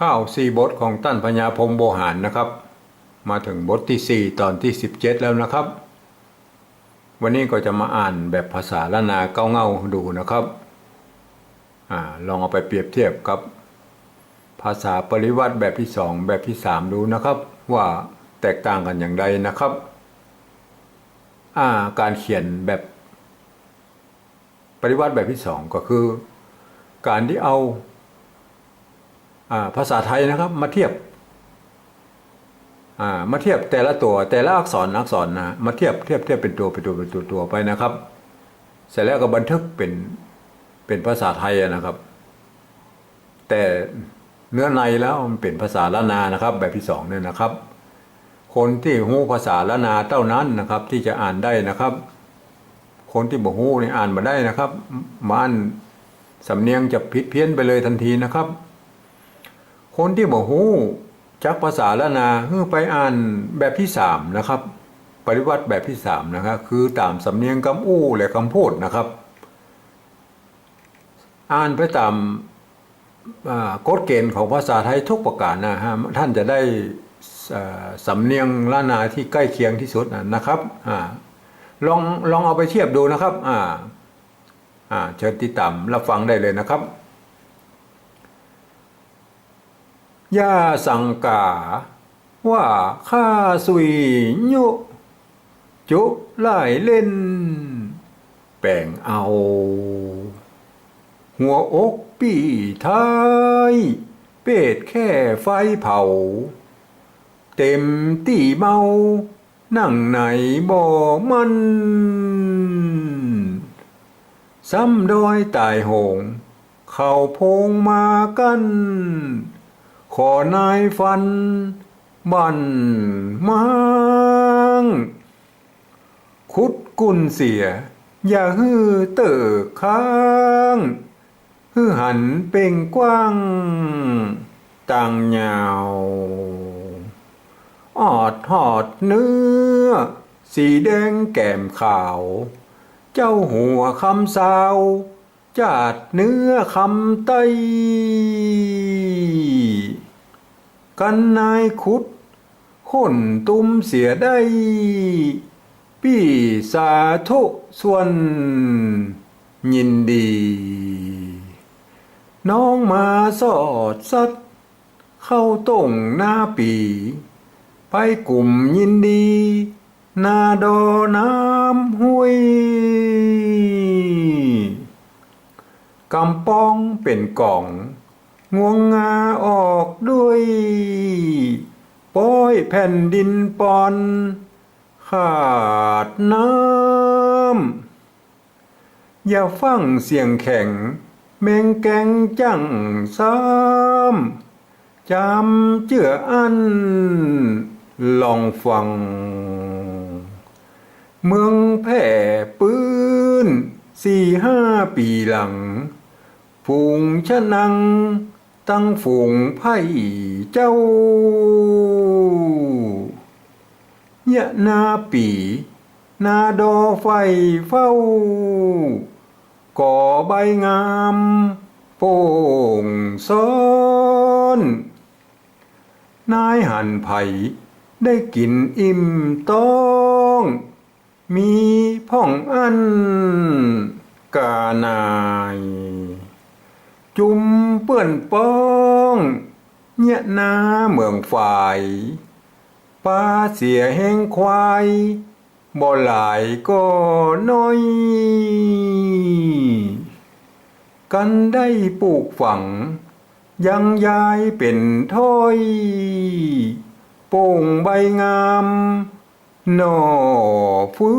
ข้าวสี่บทของตั้นพญาพรมโบหารนะครับ มาถึงบทที่สี่ตอนที่สิบเจ็ดแล้วนะครับ วันนี้ก็จะมาอ่านแบบภาษาละนาเก้าเงาดูนะครับอลองเอาไปเปรียบเทียบกับ ภาษาปริวัติแบบที่สองแบบที่สามดูนะครับ ว่าแตกต่างกันอย่างไรนะครับาการเขียนแบบปริวัติแบบที่สองก็คือ การที่เอา ภาษาไทยนะครับมาเทียบมาเทียบแต่ละตัวแต่ละอักษรอักษรนะมาเทียบเทียบเทียบเป็นตัวเป็นตัวเป็นตัวตัวไปนะครับ เสร็จแล้วก็บันทึกเป็นเป็นภาษาไทยนะครับ แต่เนื้อในแล้วมันเป็นภาษาละนานะครับ แบบที่สองเนี่ยนะครับ คนที่หู้ภาษาละนาเท่านั้นนะครับ ที่จะอ่านได้นะครับ คนที่บ่ฮู้นี่อ่านมาได้นะครับมาอ่านสำเนียงจะผิดเพี้ยนไปเลยทันทีนะครับ คนที่บ่ฮู้จักภาษาละนาเฮือไปอ่านแบบที่สามนะครับ ปริวัติแบบที่สามนะครับคือตามสำเนียงคำอู้และคำพูดนะครับ อ่านไปตามกฎเกณฑ์ของภาษาไทยทุกประการนะฮะท่านจะได้สำเนียงละนาที่ใกล้เคียงที่สุดนะครับอลองลองเอาไปเทียบดูนะครับอ่าเชิญติดตามรับฟังได้เลยนะครับ ย่าสังกา ว่าข้าสุยยุจุไล่เล่น แป่งเอา หัวอกปีท้าย เป็ดแค่ไฟเผา เต็มตีเมา นั่งไหนบ่มันซ้ำดอยตายโหง เข้าพงมากัน ขอนายฟัน บันมังคุดกุนเสีย อย่าฮือเติกค้างฮือหันเป่งกว้างตังยาวออดหอดเนื้อ สีแดงแก้มขาว เจ้าหัวคำสาว จาดเนื้อคำไต กันนายคุดห่นตุ้มเสียได้ปี่สาธุส่วน ยินดี น้องมาสอดสัดเข้าต้งหน้าปี ไปกลุ่มยินดี นาดอน้ำห้วยกำปองเป็นกล่อง งวงงาออกด้วยป้อยแผ่นดินปอน ขาดน้ำ อย่าฟังเสียงแข็ง แมงแกงจังซ้ำจำเจืออัน ลองฟัง เมืองแผ่ปืนสี่ห้าปีหลังฝูงชะนัง ตั้งฝูงไผ่เจ้ายะนาปี นาดอไฟเฝ้า ก่อใบงาม โป่งซ้อน นายหันไผ่ได้กินอิ่มต้อง มีพ่องอันกานาย จุมเปื้อนป้องเนี่ยนาเมืองฝ่ายป้าเสียแห้งควายบ่หลายก็น้อย กันได้ปลูกฝัง ยังยายเป็นถ้อยโป่งใบงาม หน่อฟื้